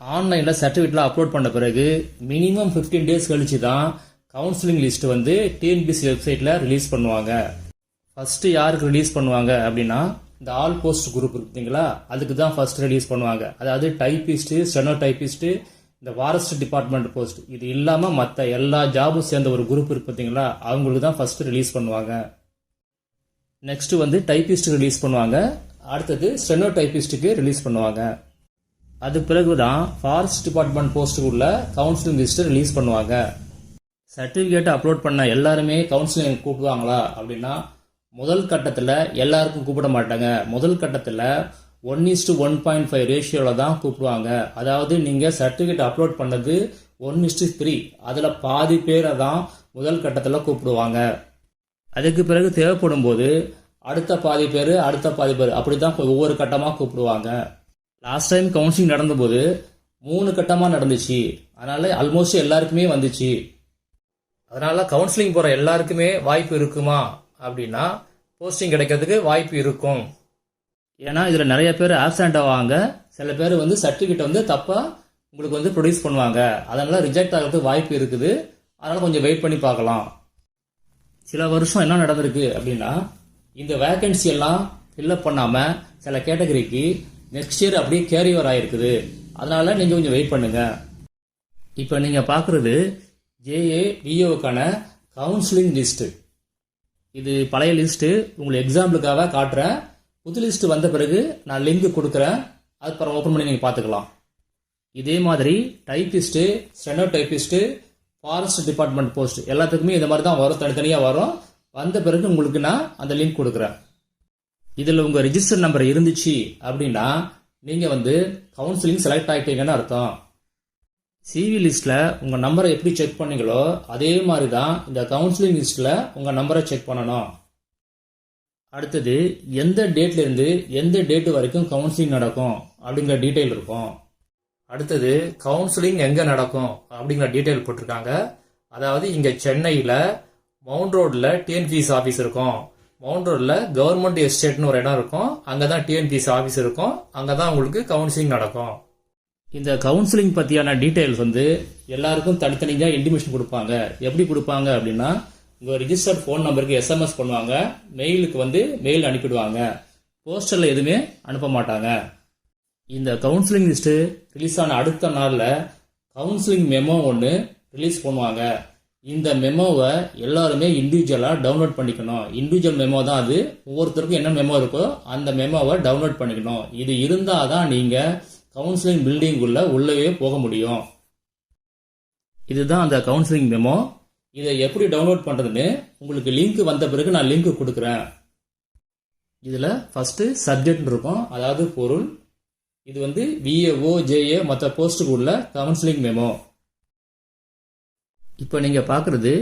ஆன்லைனில் சர்டிஃபிகேட்லாம் அப்லோட் பண்ண பிறகு மினிமம் 15 டேஸ் கழிச்சு தான் கவுன்சிலிங் லிஸ்ட் வந்து டிஎன்பிசி வெப்சைட்டில் ரிலீஸ் பண்ணுவாங்க. ஃபஸ்ட்டு யாருக்கு ரிலீஸ் பண்ணுவாங்க அப்படின்னா இந்த ஆல் போஸ்ட் குரூப் இருக்குங்களா அதுக்கு தான் ஃபர்ஸ்ட் ரிலீஸ் பண்ணுவாங்க. அதாவது டைப்பிஸ்ட்டு ஸ்டெனோ டைப்பிஸ்ட்டு இந்த ஃபாரஸ்ட் டிபார்ட்மெண்ட் போஸ்ட் இது இல்லாமல் மற்ற எல்லா ஜாபும் சேர்ந்த ஒரு குரூப் இருக்கு பார்த்தீங்களா? அவங்களுக்கு தான் ஃபஸ்ட்டு ரிலீஸ் பண்ணுவாங்க. நெக்ஸ்ட்டு வந்து டைப்பிஸ்ட் ரிலீஸ் பண்ணுவாங்க. அடுத்தது ஸ்டெனோ டைப்பிஸ்ட்டுக்கு ரிலீஸ் பண்ணுவாங்க. அது பிறகு தான் ஃபாரஸ்ட் டிபார்ட்மெண்ட் போஸ்ட்டுக்குள்ள கவுன்சிலிங் லிஸ்ட்டை ரிலீஸ் பண்ணுவாங்க. சர்டிஃபிகேட் அப்லோட் பண்ண எல்லாருமே கவுன்சிலிங் கூப்பிடுவாங்களா அப்படின்னா முதல் கட்டத்தில் எல்லாருக்கும் கூப்பிட மாட்டாங்க. முதல் கட்டத்தில் one is to one point five ரேஷியோவில் தான் கூப்பிடுவாங்க. அதாவது நீங்கள் சர்டிஃபிகேட் அப்லோட் பண்ணது ஒன் இஸ்டு த்ரீ அதில் பாதி பேரை தான் முதல் கட்டத்தில் கூப்பிடுவாங்க. அதுக்கு பிறகு தேவைப்படும் போது அடுத்த பாதி பேர் அடுத்த பாதி பேர் அப்படி தான் ஒவ்வொரு கட்டமாக கூப்பிடுவாங்க. லாஸ்ட் டைம் கவுன்சிலிங் நடந்தபோது மூணு கட்டமாக நடந்துச்சு. அதனால ஆல்மோஸ்ட் எல்லாருக்குமே வந்துச்சு. அதனால கவுன்சிலிங் போகிற எல்லாருக்குமே வாய்ப்பு இருக்குமா? அப்படின்னா போஸ்டிங் கிடைக்கிறதுக்கு வாய்ப்பு இருக்கும். ஏன்னா இதில் நிறைய பேர் ஆப்சண்ட் ஆவாங்க. சில பேர் வந்து சர்டிஃபிகேட் வந்து தப்பாக உங்களுக்கு வந்து ப்ரொடியூஸ் பண்ணுவாங்க. அதனால ரிஜெக்ட் ஆகிறதுக்கு வாய்ப்பு இருக்குது. அதனால் கொஞ்சம் வெயிட் பண்ணி பார்க்கலாம். சில வருஷம் என்ன நடந்திருக்கு அப்படின்னா இந்த வேக்கன்சி எல்லாம் ஃபில்அப் பண்ணாமல் சில கேட்டகரிக்கு நெக்ஸ்ட் இயர் அப்படியே கேரி ஓவர் ஆயிருக்குது. அதனால நீங்கள் கொஞ்சம் வெயிட் பண்ணுங்க. இப்போ நீங்கள் பார்க்குறது ஜேஏ விஓக்கான கவுன்சிலிங் லிஸ்ட்டு இது பழைய லிஸ்ட்டு உங்களுக்கு எக்ஸாம்பிளுக்காக காட்டுறேன். புது லிஸ்ட் வந்த பிறகு நான் லிங்க் கொடுக்குறேன். அதுக்கப்புறம் ஓப்பன் பண்ணி நீங்கள் பார்த்துக்கலாம் இதே மாதிரி typist steno typist forest department post எல்லாத்துக்குமே இந்த மாதிரி தான் வரும். தனித்தனியாக வரும். வந்த பிறகு உங்களுக்கு நான் அந்த லிங்க் கொடுக்குறேன். இதில் உங்கள் ரிஜிஸ்டர் நம்பர் இருந்துச்சு அப்படின்னா நீங்கள் வந்து கவுன்சிலிங் செலக்ட் ஆகிட்டீங்கன்னு அர்த்தம். சிவி லிஸ்ட்டில் உங்கள் நம்பரை எப்படி செக் பண்ணீங்களோ அதே மாதிரி தான் இந்த கவுன்சிலிங் லிஸ்ட்டில் உங்கள் நம்பரை செக் பண்ணணும். அடுத்தது எந்த டேட்லேருந்து எந்த டேட் வரைக்கும் கவுன்சிலிங் நடக்கும் அப்படிங்கிற டீட்டெயில் இருக்கும். அடுத்தது கவுன்சிலிங் எங்கே நடக்கும் அப்படிங்கிற டீட்டெயில் போட்டிருக்காங்க. அதாவது இங்கே சென்னையில் மவுண்ட் ரோடில் டிஎன்பிஎஸ் ஆஃபீஸ் இருக்கும். மவுண்ட் கவர்மெண்ட் எஸ்டேட்னு ஒரு இடம் இருக்கும். அங்கே தான் டிஎன்பிஎஸ் ஆஃபீஸ் இருக்கும். அங்கே தான் உங்களுக்கு கவுன்சிலிங் நடக்கும். இந்த கவுன்சிலிங் பற்றியான டீட்டெயில்ஸ் வந்து எல்லாருக்கும் தனித்தனியாக இன்டிமேஷன் கொடுப்பாங்க. எப்படி கொடுப்பாங்க அப்படின்னா உங்கள் ரிஜிஸ்டர்ட் ஃபோன் நம்பருக்கு எஸ்எம்எஸ் பண்ணுவாங்க. மெயிலுக்கு வந்து மெயில் அனுப்பிடுவாங்க. போஸ்டரில் எதுவுமே அனுப்ப மாட்டாங்க. இந்த கவுன்சிலிங் லிஸ்ட்டு ரிலீஸ் ஆன அடுத்த நாளில் கவுன்சிலிங் மெமோ ஒன்று ரிலீஸ் பண்ணுவாங்க. இந்த மெமோவை எல்லாருமே இண்டிவிஜுவலாக டவுன்லோட் பண்ணிக்கணும். இண்டிவிஜுவல் மெமோ தான் அது. ஒவ்வொருத்தருக்கும் என்ன மெமோ இருக்கோ அந்த மெமோவை டவுன்லோட் பண்ணிக்கணும். இது இருந்தால் தான் நீங்கள் கவுன்சிலிங் பில்டிங்குள்ளே உள்ளவே போக முடியும். இதுதான் அந்த கவுன்சிலிங் மெமோ இதை எப்படி டவுன்லோட் பண்ணுறதுன்னு உங்களுக்கு லிங்க் வந்த பிறகு நான் லிங்க் கொடுக்குறேன். இதில் ஃபஸ்ட்டு சப்ஜெக்ட் இருக்கும். அதாவது பொருள். இது வந்து விஏஓ ஜேஏ மற்ற போஸ்ட்டுக்கு உள்ள கவுன்சிலிங் மெமோ இப்போ நீங்கள் பார்க்குறது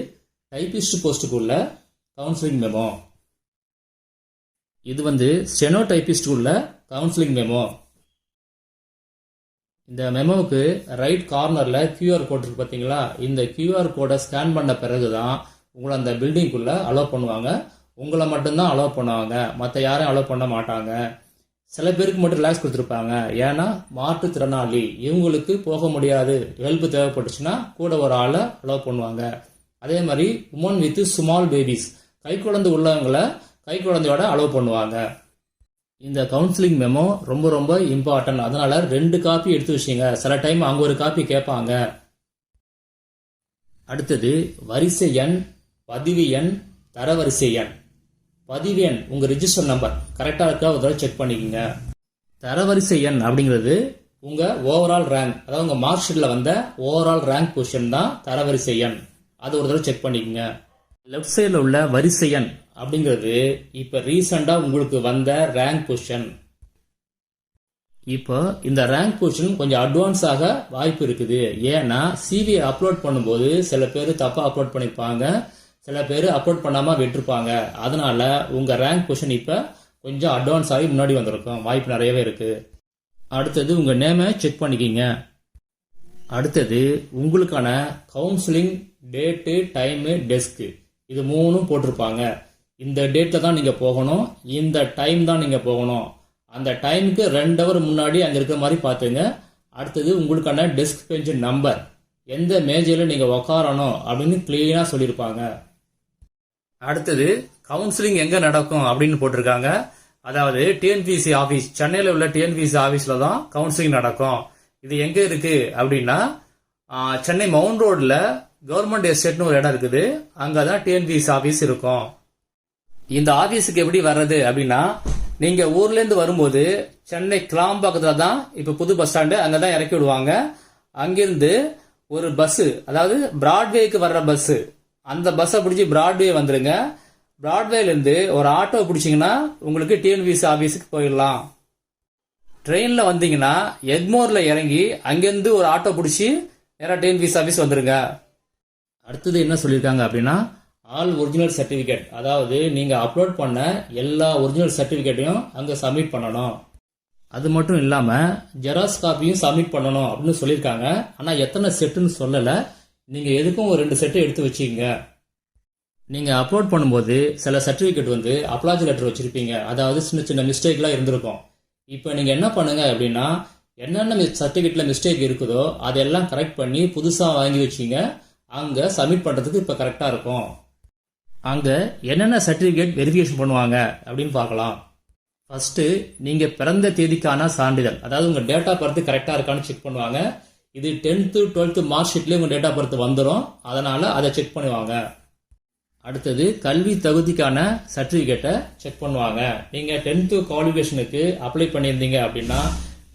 டைபிஸ்ட் போஸ்ட்டுக்குள்ள கவுன்சிலிங் மெமோ இது வந்து ஸ்டெனோ டைபிஸ்ட் கவுன்சிலிங் மெமோ இந்த மெமோவுக்கு ரைட் கார்னரில் கியூஆர் கோட் இருக்கு பார்த்தீங்களா? இந்த கியூஆர் கோடை ஸ்கேன் பண்ண பிறகு தான் உங்களை அந்த பில்டிங்குள்ளே அலோவ் பண்ணுவாங்க. உங்களை மட்டும்தான் அலோவ் பண்ணுவாங்க. மற்ற யாரையும் அலோவ் பண்ண மாட்டாங்க. சில பேருக்கு மட்டும் ரிலாக்ஸ் கொடுத்துருப்பாங்க. ஏன்னா மாற்றுத்திறனாளி இவங்களுக்கு போக முடியாது. ஹெல்ப் தேவைப்பட்டுச்சுன்னா கூட ஒரு ஆளை அலோவ் பண்ணுவாங்க. அதே மாதிரி உமன் வித் ஸ்மால் பேபிஸ் கை குழந்தை உள்ளவங்களை கை குழந்தையோட அலோவ் பண்ணுவாங்க. இந்த கவுன்சிலிங் மெமோ ரொம்ப ரொம்ப இம்பார்ட்டன்ட் அதனால ரெண்டு காப்பி எடுத்து வச்சிங்க சில டைம் அவங்க ஒரு காப்பி கேட்பாங்க. அடுத்தது வரிசை எண் பதிவு எண் தரவரிசை எண். பதிவு எண் உங்க ரிஜிஸ்டர் நம்பர் கரெக்டா இருக்கா? ஒரு தடவை செக் பண்ணிக்கோங்க. தரவரிசை எண் அப்படிங்கிறது உங்க ஓவரால் ரேங்க் அதாவது உங்க மார்க் ஷீட்ல வந்த ஓவரால் ரேங்க் பொசிஷன் தான் தரவரிசை எண். அது ஒரு தடவை செக் பண்ணிக்கோங்க. லெஃப்ட் சைடில் உள்ள வரிசை எண் அப்படிங்கிறது இப்போ ரீசெண்டாக உங்களுக்கு வந்த ரேங்க் பொசிஷன் இப்போ இந்த ரேங்க் பொசிஷன் கொஞ்சம் அட்வான்ஸாக வாய்ப்பு இருக்குது. ஏன்னா சிவி அப்லோட் பண்ணும்போது சில பேர் தப்பாக அப்லோட் பண்ணியிருப்பாங்க சில பேர் அப்லோட் பண்ணாமல் விட்டுருப்பாங்க. அதனால உங்கள் ரேங்க் பொசிஷன் இப்போ கொஞ்சம் அட்வான்ஸ் ஆகி முன்னாடி வந்திருக்கும். வாய்ப்பு நிறையவே இருக்குது அடுத்தது உங்கள் நேமை செக் பண்ணிக்கிங்க. அடுத்தது உங்களுக்கான கவுன்சிலிங் டேட்டு டைமு டெஸ்க்கு இது மூணும் போட்டிருப்பாங்க. இந்த டேட்டில் தான் நீங்கள் போகணும். இந்த டைம் தான் நீங்கள் போகணும். அந்த டைமுக்கு ரெண்டு ஹவர் முன்னாடி அங்கே இருக்கிற மாதிரி பார்த்துங்க. அடுத்தது உங்களுக்கான டெஸ்க் பெஞ்சு நம்பர் எந்த மேஜரில் நீங்கள் உக்காரணும் அப்படின்னு கிளீனாக சொல்லியிருப்பாங்க. அடுத்தது கவுன்சிலிங் எங்கே நடக்கும் அப்படின்னு போட்டிருக்காங்க. அதாவது டிஎன்பிசி ஆஃபீஸ் சென்னையில் உள்ள டிஎன்பிசி ஆஃபீஸில் தான் கவுன்சிலிங் நடக்கும். இது எங்கே இருக்கு அப்படின்னா சென்னை மவுண்ட் ரோடில் கவர்மெண்ட் எஸ்டேட்னு ஒரு இடம் இருக்குது. அங்கே தான் டிஎன்பிசி ஆஃபீஸ் இருக்கும். இந்த ஆபீஸுக்கு எப்படி வர்றது அப்படின்னா நீங்க ஊர்லேருந்து வரும்போது சென்னை கிளாம்பாக்கத்துல தான் இப்ப புது பஸ் ஸ்டாண்டு அங்க தான் இறக்கி விடுவாங்க. அங்கிருந்து ஒரு பஸ் அதாவது பிராட்வேக்கு வர்ற பஸ் அந்த பஸ்ஸை பிடிச்சி பிராட்வே வந்துடுங்க பிராட்வேலேருந்து ஒரு ஆட்டோ பிடிச்சிங்கன்னா உங்களுக்கு டிஎன்பிசி ஆஃபீஸுக்கு போயிடலாம். ட்ரெயினில் வந்தீங்கன்னா எக்மோரில் இறங்கி அங்கேருந்து ஒரு ஆட்டோ பிடிச்சி நேராக டிஎன்பிசி ஆஃபீஸ் வந்துடுங்க அடுத்தது என்ன சொல்லியிருக்காங்க அப்படின்னா ஆல் ஒரிஜினல் சர்டிஃபிகேட் அதாவது நீங்கள் அப்லோட் பண்ண எல்லா ஒரிஜினல் சர்டிஃபிகேட்டையும் அங்கே சப்மிட் பண்ணணும். அது மட்டும் இல்லாமல் ஜெராக்ஸ் காப்பியும் சப்மிட் பண்ணணும் அப்படின்னு சொல்லியிருக்காங்க ஆனால் எத்தனை செட்டுன்னு சொல்லலை. நீங்கள் எதுக்கும் ஒரு ரெண்டு செட்டு எடுத்து வச்சுக்கோங்க நீங்கள் அப்லோட் பண்ணும்போது சில சர்டிஃபிகேட் வந்து அப்ளாஜி லெட்டர் வச்சுருப்பீங்க. அதாவது சின்ன சின்ன மிஸ்டேக்லாம் இருந்திருக்கும். இப்போ நீங்கள் என்ன பண்ணுங்க அப்படின்னா என்னென்ன சர்டிஃபிகேட்டில் மிஸ்டேக் இருக்குதோ அதெல்லாம் கரெக்ட் பண்ணி புதுசாக வாங்கி வச்சிங்க. அங்கே சப்மிட் பண்ணுறதுக்கு இப்போ கரெக்டாக இருக்கும். அங்கே என்னென்ன சர்டிஃபிகேட் வெரிஃபிகேஷன் பண்ணுவாங்க அப்படின்னு பார்க்கலாம். ஃபஸ்ட்டு நீங்கள் பிறந்த தேதிக்கான சான்றிதழ் அதாவது உங்கள் டேட் ஆஃப் பர்த் கரெக்டாக இருக்கான்னு செக் பண்ணுவாங்க. இது டென்த்து டுவெல்த்து மார்க் ஷீட்லேயே உங்கள் டேட் ஆஃப் பர்த் வந்துடும் அதனால் அதை செக் பண்ணுவாங்க. அடுத்தது கல்வி தகுதிக்கான சர்டிஃபிகேட்டை செக் பண்ணுவாங்க. நீங்கள் டென்த்து குவாலிஃபிகேஷனுக்கு அப்ளை பண்ணியிருந்தீங்க அப்படின்னா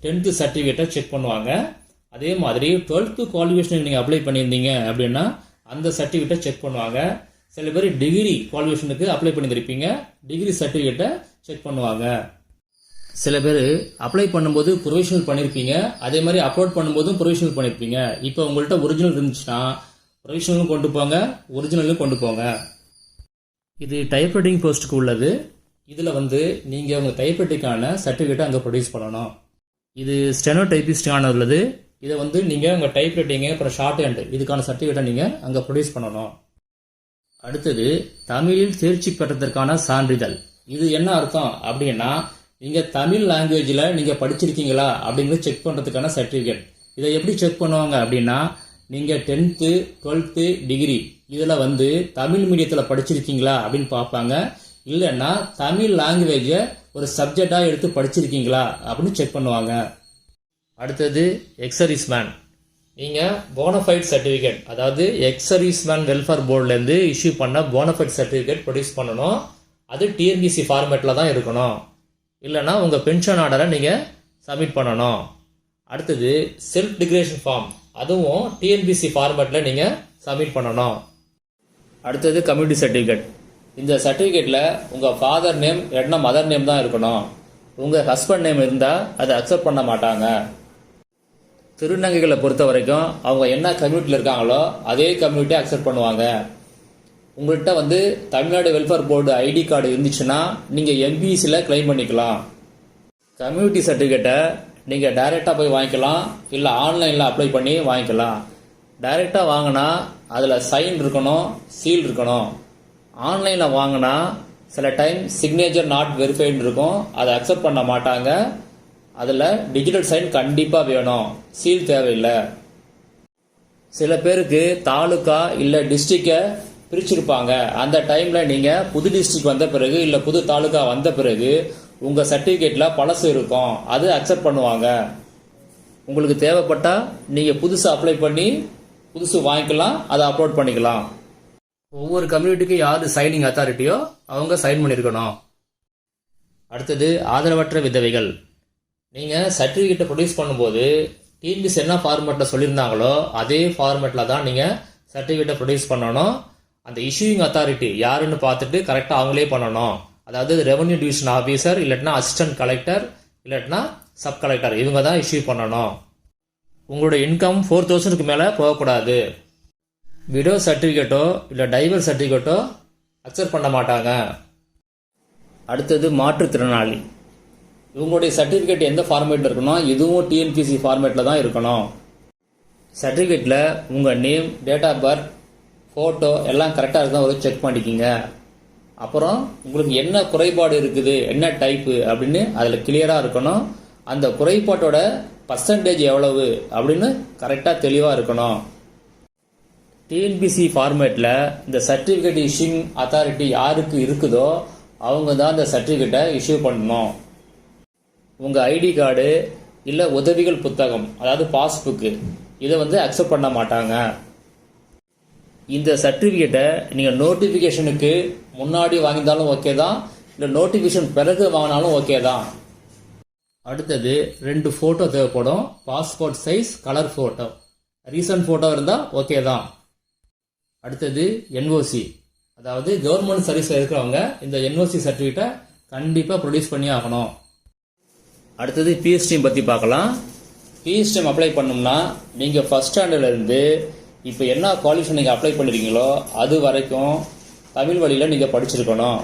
டென்த்து சர்டிஃபிகேட்டை செக் பண்ணுவாங்க. அதே மாதிரி டுவெல்த்து குவாலிஃபிகேஷனுக்கு நீங்கள் அப்ளை பண்ணியிருந்தீங்க அப்படின்னா அந்த சர்டிஃபிகேட்டை செக் பண்ணுவாங்க. சில பேர் டிகிரி குவாலிஃபிகேஷனுக்கு அப்ளை பண்ணியிருப்பீங்க டிகிரி சர்டிஃபிகேட்டை செக் பண்ணுவாங்க. சில பேர் அப்ளை பண்ணும்போது ப்ரொவிஷனல் பண்ணியிருப்பீங்க அதே மாதிரி அப்லோட் பண்ணும்போதும் ப்ரொவிஷனல் பண்ணியிருப்பீங்க இப்போ உங்கள்கிட்ட ஒரிஜினல் இருந்துச்சுன்னா ப்ரொவிஷனலும் கொண்டு போங்க ஒரிஜினலும் கொண்டு போங்க. இது டைப்ரைட்டிங் போஸ்ட்டுக்கு உள்ளது. இதில் வந்து நீங்கள் உங்கள் டைப்ரைட்டிங்கான சர்டிஃபிகேட்டை அங்கே ப்ரொடியூஸ் பண்ணணும். இது ஸ்டெனோ டைப்பிஸ்டான உள்ளது. இதை வந்து நீங்கள் உங்கள் டைப்ரைட்டிங்கு அப்புறம் ஷார்ட் ஹேண்டு இதுக்கான சர்டிஃபிகேட்டை நீங்கள் அங்கே ப்ரொடியூஸ் பண்ணணும். அடுத்தது தமிழில் தேர்ச்சி பெற்றதற்கான சான்றிதழ். இது என்ன அர்த்தம் அப்படின்னா நீங்கள் தமிழ் லாங்குவேஜில் நீங்கள் படிச்சிருக்கீங்களா அப்படிங்கிறது செக் பண்ணுறதுக்கான சர்டிஃபிகேட் இதை எப்படி செக் பண்ணுவாங்க அப்படின்னா நீங்கள் டென்த்து டுவெல்த்து டிகிரி இதில் வந்து தமிழ் மீடியத்தில் படிச்சிருக்கீங்களா அப்படின்னு பார்ப்பாங்க. இல்லைன்னா தமிழ் லாங்குவேஜை ஒரு சப்ஜெக்டாக எடுத்து படிச்சிருக்கீங்களா அப்படின்னு செக் பண்ணுவாங்க. அடுத்தது எக்ஸரிஸ் மேன் நீங்கள் போனஃபைட் சர்டிஃபிகேட் அதாவது எக்ஸரிஸ் மேன் வெல்ஃபேர் போர்ட்லேருந்து இஷ்யூ பண்ண போனஃபைட் சர்டிஃபிகேட் ப்ரொடியூஸ் பண்ணணும். அது டிஎன்பிசி ஃபார்மேட்டில் தான் இருக்கணும். இல்லைன்னா உங்கள் பென்ஷன் ஆர்டரை நீங்கள் சப்மிட் பண்ணணும். அடுத்தது செல்ஃப் டிக்ரேஷன் ஃபார்ம் அதுவும் டிஎன்பிசி ஃபார்மேட்டில் நீங்கள் சப்மிட் பண்ணணும். அடுத்தது கம்யூனிட்டி சர்டிஃபிகேட் இந்த சர்டிஃபிகேட்டில் உங்கள் ஃபாதர் நேம் இல்லைன்னா மதர் நேம் தான் இருக்கணும். உங்கள் ஹஸ்பண்ட் நேம் இருந்தால் அதை அக்செப்ட் பண்ண மாட்டாங்க. திருநங்கைகளை பொறுத்த வரைக்கும் அவங்க என்ன கம்யூனிட்டியில் இருக்காங்களோ அதே கம்யூனிட்டியை அக்செப்ட் பண்ணுவாங்க. உங்கள்கிட்ட வந்து Tamil Nadu welfare board ID card இருந்துச்சுன்னா நீங்கள் எம்பிசியில் கிளைம் பண்ணிக்கலாம். கம்யூனிட்டி சர்டிஃபிகேட்டை நீங்கள் டைரெக்டாக போய் வாங்கிக்கலாம். இல்லை ஆன்லைனில் அப்ளை பண்ணி வாங்கிக்கலாம். டைரெக்டாக வாங்கினா அதில் சைன் இருக்கணும் சீல் இருக்கணும். ஆன்லைனில் வாங்கினா சில டைம் சிக்னேச்சர் நாட் வெரிஃபைன்னு இருக்கும். அதை அக்செப்ட் பண்ண மாட்டாங்க. அதில் டிஜிட்டல் சைன் கண்டிப்பாக வேணும். சீல் தேவையில்லை. சில பேருக்கு தாலுக்கா இல்லை டிஸ்ட்ரிக்டை பிரிச்சிருப்பாங்க. அந்த டைமில் நீங்கள் புது டிஸ்ட்ரிக்ட் வந்த பிறகு இல்லை புது தாலுக்கா வந்த பிறகு உங்கள் சர்டிஃபிகேட்டில் பழசு இருக்கும். அது அக்செப்ட் பண்ணுவாங்க. உங்களுக்கு தேவைப்பட்டால் நீங்கள் புதுசு அப்ளை பண்ணி புதுசு வாங்கிக்கலாம் அதை அப்லோட் பண்ணிக்கலாம். ஒவ்வொரு கம்யூனிட்டிக்கும் யார் சைனிங் அத்தாரிட்டியோ அவங்க சைன் பண்ணியிருக்கணும் அடுத்தது ஆதரவற்ற விதவைகள். நீங்கள் சர்டிஃபிகேட்டை ப்ரொடியூஸ் பண்ணும்போது டிஎன்பிசி என்ன ஃபார்மேட்டில் சொல்லியிருந்தாங்களோ அதே ஃபார்மேட்டில் தான் நீங்கள் சர்டிஃபிகேட்டை ப்ரொடியூஸ் பண்ணணும். அந்த இஷ்யூயிங் அத்தாரிட்டி யாருன்னு பார்த்துட்டு கரெக்டாக அவங்களே பண்ணணும். அதாவது ரெவன்யூ டிவிஷன் ஆஃபீஸர் இல்லாட்டினா அசிஸ்டன்ட் கலெக்டர் இல்லாட்டினா சப் கலெக்டர் இவங்க தான் இஷ்யூ பண்ணணும். உங்களோட இன்கம் ஃபோர் தௌசண்ட்க்கு மேலே போகக்கூடாது. விடோ சர்டிஃபிகேட்டோ இல்லை டைவர் சர்டிஃபிகேட்டோ அக்செப்ட் பண்ண மாட்டாங்க. அடுத்தது மாற்றுத்திறனாளி. இவங்களுடைய சர்டிஃபிகேட் எந்த ஃபார்மேட்டில் இருக்கணும்? இதுவும் டிஎன்பிசி ஃபார்மேட்டில் தான் இருக்கணும். சர்டிஃபிகேட்டில் உங்கள் name date of birth photo எல்லாம் கரெக்டாக இருந்தால் ஒரு செக் பண்ணிக்கிங்க. அப்புறம் உங்களுக்கு என்ன குறைபாடு இருக்குது என்ன டைப்பு அப்படின்னு அதில் கிளியராக இருக்கணும். அந்த குறைபாட்டோட பர்சன்டேஜ் எவ்வளவு அப்படின்னு கரெக்டாக தெளிவாக இருக்கணும். டிஎன்பிசி ஃபார்மேட்டில் இந்த சர்டிஃபிகேட் இஷ்யூங் அத்தாரிட்டி யாருக்கு இருக்குதோ அவங்க தான் இந்த சர்டிஃபிகேட்டை இஷ்யூ பண்ணணும். உங்கள் ஐடி கார்டு இல்லை உதவிகள் புத்தகம் அதாவது பாஸ்புக்கு இதை வந்து அக்செப்ட் பண்ண மாட்டாங்க. இந்த சர்டிஃபிகேட்டை நீங்கள் நோட்டிஃபிகேஷனுக்கு முன்னாடி வாங்கியிருந்தாலும் ஓகே தான். இல்லை நோட்டிஃபிகேஷன் பிறகு வாங்கினாலும் ஓகே தான். அடுத்தது ரெண்டு ஃபோட்டோ தேவைப்படும். Passport size colour photo recent photo இருந்தால் ஓகே தான். அடுத்தது என்ஓசி அதாவது கவர்மெண்ட் சர்வீஸில் இருக்கிறவங்க இந்த என்ஓசி சர்டிஃபிகேட்டை கண்டிப்பாக ப்ரொடியூஸ் பண்ணி ஆகணும். அடுத்தது பிஎஸ்டிஎம் பற்றி பார்க்கலாம். பிஎஸ்டிஎம் அப்ளை பண்ணோம்னா நீங்கள் ஃபஸ்ட் ஸ்டாண்டர்ட்லேருந்து இப்போ என்ன குவாலிஃபிகேஷன் நீங்கள் அப்ளை பண்ணுறீங்களோ அது வரைக்கும் தமிழ் வழியில் நீங்கள் படிச்சிருக்கணும்.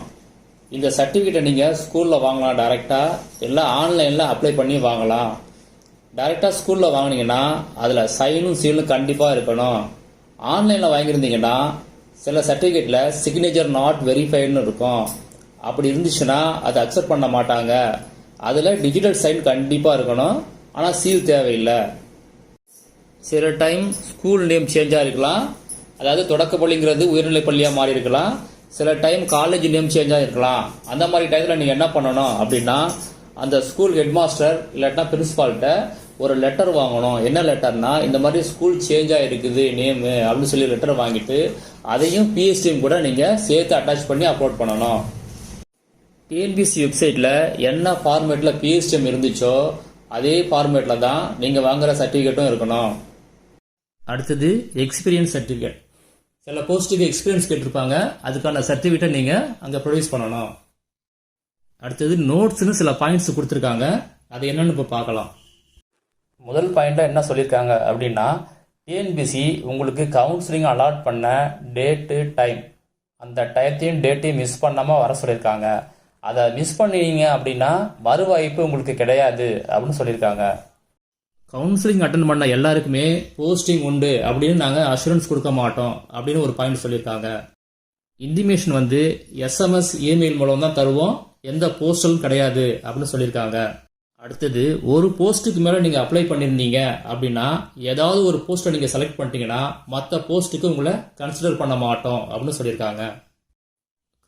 இந்த சர்டிஃபிகேட்டை நீங்கள் ஸ்கூலில் வாங்கலாம் டைரெக்டாக எல்லாம் ஆன்லைனில் அப்ளை பண்ணி வாங்கலாம். டைரெக்டாக ஸ்கூலில் வாங்கினீங்கன்னா அதில் சைனும் சீலும் கண்டிப்பாக இருக்கணும். ஆன்லைனில் வாங்கியிருந்தீங்கன்னா சில சர்டிஃபிகேட்டில் சிக்னேச்சர் நாட் வெரிஃபைடுன்னு இருக்கும். அப்படி இருந்துச்சுன்னா அதை அக்செப்ட் பண்ண மாட்டாங்க. அதில் டிஜிட்டல் சைன் கண்டிப்பாக இருக்கணும். ஆனால் சீல் தேவையில்லை. சில டைம் ஸ்கூல் நேம் சேஞ்சாக இருக்கலாம். அதாவது தொடக்கப்பள்ளிங்கிறது உயர்நிலை பள்ளியாக மாறி இருக்கலாம். சில டைம் காலேஜ் நேம் சேஞ்சாக இருக்கலாம். அந்த மாதிரி டயத்தில் நீங்கள் என்ன பண்ணணும் அப்படின்னா அந்த ஸ்கூல் ஹெட் மாஸ்டர் இல்லாட்டினா பிரின்ஸ்பால்கிட்ட ஒரு லெட்டர் வாங்கணும். என்ன லெட்டர்னா இந்த மாதிரி ஸ்கூல் சேஞ்ச் ஆகிருக்குது நேமு அப்படின்னு சொல்லி லெட்டர் வாங்கிட்டு அதையும் பிஎஸ்டியும் கூட நீங்கள் சேர்த்து அட்டாச் பண்ணி அப்லோட் பண்ணணும். டிஎன்பிசி வெப்சைட்டில் என்ன ஃபார்மேட்டில் பிஎஸ்டிஎம் இருந்துச்சோ அதே ஃபார்மேட்டில் தான் நீங்கள் வாங்குகிற சர்டிஃபிகேட்டும் இருக்கணும். அடுத்தது எக்ஸ்பீரியன்ஸ் சர்டிஃபிகேட் சில போஸ்ட்டுக்கு எக்ஸ்பீரியன்ஸ் கேட்டிருப்பாங்க. அதுக்கான சர்டிஃபிகேட்டை நீங்கள் அங்கே ப்ரொடியூஸ் பண்ணணும். அடுத்தது நோட்ஸ்னு சில பாயிண்ட்ஸ் கொடுத்துருக்காங்க. அது என்னன்னு இப்போ பார்க்கலாம். முதல் பாயிண்ட்டாக என்ன சொல்லியிருக்காங்க அப்படின்னா டிஎன்பிசி உங்களுக்கு கவுன்சிலிங் அலாட் பண்ண டேட்டு டைம் அந்த டயத்தையும் டேட்டையும் மிஸ் பண்ணாமல் வர சொல்லியிருக்காங்க. அதை மிஸ் பண்ணீங்க அப்படின்னா மறுவாய்ப்பு உங்களுக்கு கிடையாது அப்படின்னு சொல்லியிருக்காங்க. கவுன்சிலிங் அட்டன் பண்ண எல்லாருக்குமே போஸ்டிங் உண்டு அப்படின்னு நாங்கள் அஷூரன்ஸ் கொடுக்க மாட்டோம் அப்படின்னு ஒரு பாயிண்ட் சொல்லியிருக்காங்க. இன்டிமேஷன் வந்து எஸ்எம்எஸ் இமெயில் மூலம் தான் தருவோம். எந்த போஸ்டலும் கிடையாது அப்படின்னு சொல்லியிருக்காங்க. அடுத்தது ஒரு போஸ்ட்டுக்கு மேலே நீங்கள் அப்ளை பண்ணியிருந்தீங்க அப்படின்னா ஏதாவது ஒரு போஸ்ட்டை நீங்கள் செலக்ட் பண்ணிட்டீங்கன்னா மற்ற போஸ்ட்டுக்கு உங்களை கன்சிடர் பண்ண மாட்டோம் அப்படின்னு சொல்லியிருக்காங்க.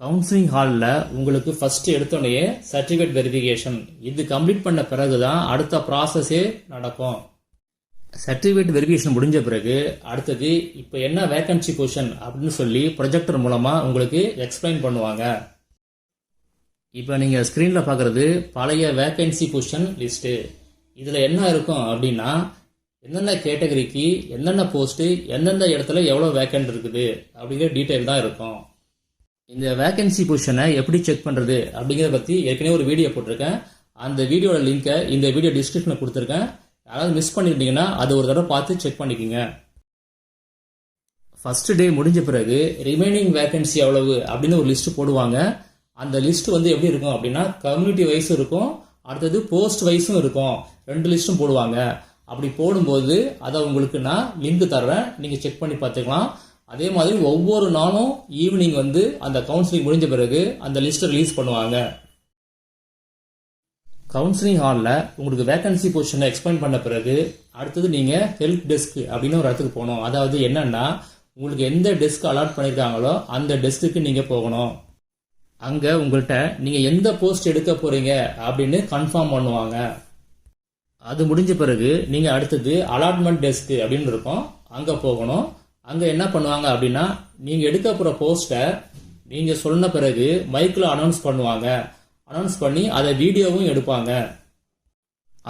கவுன்சிலிங் ஹாலில் உங்களுக்கு ஃபர்ஸ்ட் எடுத்தோடனே சர்டிஃபிகேட் வெரிஃபிகேஷன் இது கம்ப்ளீட் பண்ண பிறகு தான் அடுத்த ப்ராசஸே நடக்கும். சர்டிஃபிகேட் வெரிஃபிகேஷன் முடிஞ்ச பிறகு அடுத்தது இப்போ என்ன வேக்கன்சி பொசிஷன் அப்படின்னு சொல்லி ப்ரொஜெக்டர் மூலமாக உங்களுக்கு எக்ஸ்பிளைன் பண்ணுவாங்க. இப்போ நீங்கள் ஸ்க்ரீனில் பார்க்குறது பழைய வேக்கன்சி பொசிஷன் லிஸ்ட்டு இதில் என்ன இருக்கும் அப்படின்னா எந்தெந்த கேட்டகரிக்கு எந்தெந்த போஸ்ட்டு எந்தெந்த இடத்துல எவ்வளோ வேக்கன்ட் இருக்குது அப்படிங்கிற டீட்டெயில் தான் இருக்கும். இந்த வேகன்சி பொசிஷனை எப்படி செக் பண்ணுறது அப்படிங்கிறத பற்றி ஏற்கனவே ஒரு வீடியோ போட்டிருக்கேன். அந்த வீடியோட லிங்கை இந்த வீடியோ டிஸ்கிரிப்ஷனில் கொடுத்துருக்கேன். யாராவது மிஸ் பண்ணியிருந்தீங்கன்னா அது ஒரு தடவை பார்த்து செக் பண்ணிக்கோங்க. ஃபஸ்ட்டு டே முடிஞ்ச பிறகு ரிமைனிங் வேகன்சி எவ்வளவு அப்படின்னு ஒரு லிஸ்ட் போடுவாங்க. அந்த லிஸ்ட் வந்து எப்படி இருக்கும் அப்படின்னா கம்யூனிட்டி வைஸும் இருக்கும். அடுத்தது போஸ்ட் வைஸும் இருக்கும். ரெண்டு லிஸ்ட்டும் போடுவாங்க. அப்படி போடும்போது அதை உங்களுக்கு நான் லிங்க் தர்றேன். நீங்கள் செக் பண்ணி பார்த்துக்கலாம். அதே மாதிரி ஒவ்வொரு நாளும் ஈவினிங் வந்து அந்த கவுன்சிலிங் முடிஞ்ச பிறகு அந்த லிஸ்ட்டை ரிலீஸ் பண்ணுவாங்க. கவுன்சிலிங் ஹாலில் உங்களுக்கு வேகன்சி பொசிஷனை எக்ஸ்பிளைன் பண்ண பிறகு அடுத்தது நீங்கள் ஹெல்ப் டெஸ்க் அப்படின்னு ஒரு இடத்துக்கு போகணும். அதாவது என்னன்னா உங்களுக்கு எந்த டெஸ்க் அலாட் பண்ணியிருக்காங்களோ அந்த டெஸ்க்குக்கு நீங்கள் போகணும். அங்கே உங்கள்கிட்ட நீங்கள் எந்த போஸ்ட் எடுக்க போகிறீங்க அப்படின்னு கன்ஃபார்ம் பண்ணுவாங்க. அது முடிஞ்ச பிறகு நீங்கள் அடுத்தது அலாட்மெண்ட் டெஸ்க்கு அப்படின்னு இருக்கும். அங்கே போகணும். அங்கே என்ன பண்ணுவாங்க அப்படின்னா நீங்கள் எடுக்க போகிற போஸ்ட்டை நீங்கள் சொன்ன பிறகு மைக்கில் அனௌன்ஸ் பண்ணுவாங்க. அனௌன்ஸ் பண்ணி அதை வீடியோவும் எடுப்பாங்க.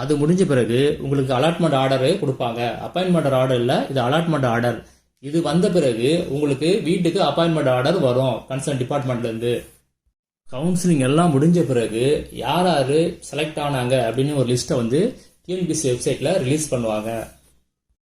அது முடிஞ்ச பிறகு உங்களுக்கு அலாட்மெண்ட் ஆர்டரு கொடுப்பாங்க. அப்பாயின்மெண்ட் ஆர்டர் இல்லை இது அலாட்மெண்ட் ஆர்டர் இது வந்த பிறகு உங்களுக்கு வீட்டுக்கு அப்பாயின்மெண்ட் ஆர்டர் வரும் கன்சர்ன் டிபார்ட்மெண்ட்லேருந்து கவுன்சிலிங் எல்லாம் முடிஞ்ச பிறகு யார் யார் செலக்ட் ஆனாங்க அப்படின்னு ஒரு லிஸ்ட்டை வந்து டிஎன்பிசி வெப்சைட்டில் ரிலீஸ் பண்ணுவாங்க.